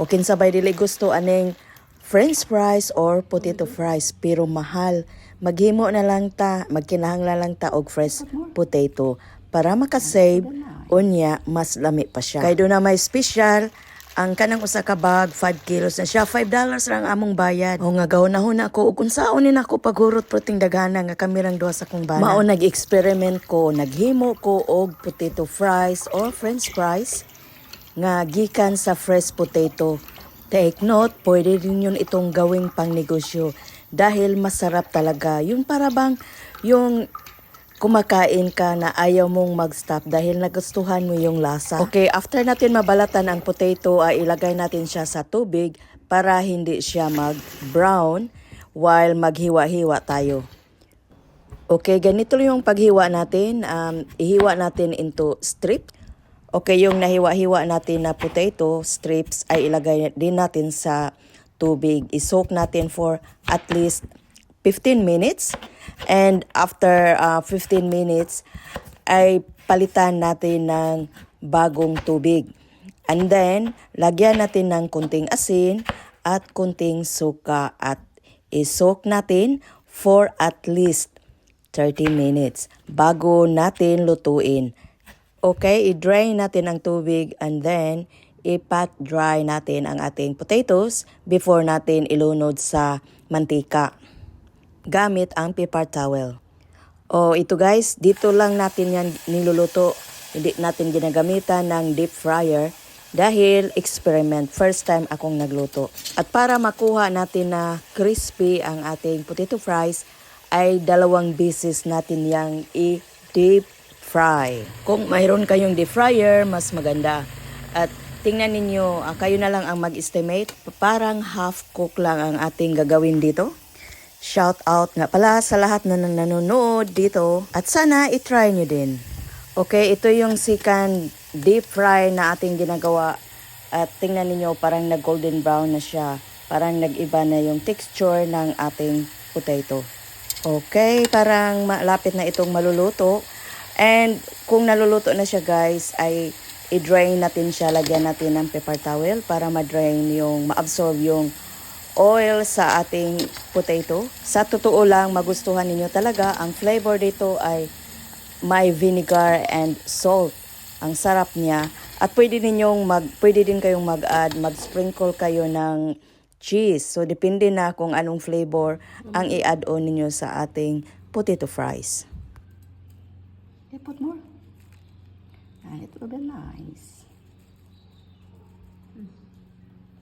O kinsabay dili gusto aning french fries or potato fries pero mahal. Maghimo na lang ta, magkinahanglan lang ta og fresh potato para makasave unya mas lami pa siya. Kay doon na may special ang kanang usa ka bag 5 kilos na siya 5 dollars lang among bayad. O nga gahon na ako ug unsaon ni nako paghurot proting dagana nga kamirang duha sa kong bana. Mao nag-experiment ko, naghimo ko og potato fries or french fries nga gikan sa fresh potato. Take note, pwede din yun itong gawing pang negosyo dahil masarap talaga. Yung para bang yung kumakain ka na ayaw mong mag-stop dahil nagustuhan mo yung lasa. Okay, after natin mabalatan ang potato, ay ilagay natin siya sa tubig para hindi siya mag-brown while maghiwa-hiwa tayo. Okay, ganito yung paghiwa natin. Um, ihiwa natin into strip. Okay, yung nahiwa-hiwa natin na potato strips ay ilagay din natin sa tubig. I-soak natin for at least 15 minutes. And after uh, 15 minutes, ay palitan natin ng bagong tubig. And then, lagyan natin ng kunting asin at kunting suka at i-soak natin for at least 30 minutes bago natin lutuin. Okay, i-drain natin ang tubig and then i-pat dry natin ang ating potatoes before natin ilunod sa mantika gamit ang paper towel. O ito guys, dito lang natin yan niluluto. Hindi natin ginagamitan ng deep fryer dahil experiment. First time akong nagluto. At para makuha natin na crispy ang ating potato fries, ay dalawang beses natin yang i-deep fry. Kung mayroon kayong deep fryer, mas maganda. At tingnan ninyo, ah, kayo na lang ang mag-estimate. Parang half cook lang ang ating gagawin dito. Shout out nga pala sa lahat na nan- nanonood dito at sana itry nyo din. Okay, ito yung second deep fry na ating ginagawa at tingnan ninyo parang nag golden brown na siya. Parang nag-iba na yung texture ng ating potato. Okay, parang malapit na itong maluluto. And kung naluluto na siya guys, ay i-drain natin siya, lagyan natin ng paper towel para ma-drain yung, ma-absorb yung oil sa ating potato. Sa totoo lang, magustuhan ninyo talaga. Ang flavor dito ay may vinegar and salt. Ang sarap niya. At pwede ninyong mag, pwede din kayong mag-add, mag-sprinkle kayo ng cheese. So, depende na kung anong flavor ang i-add on ninyo sa ating potato fries. Yeah, put more. And it will be nice.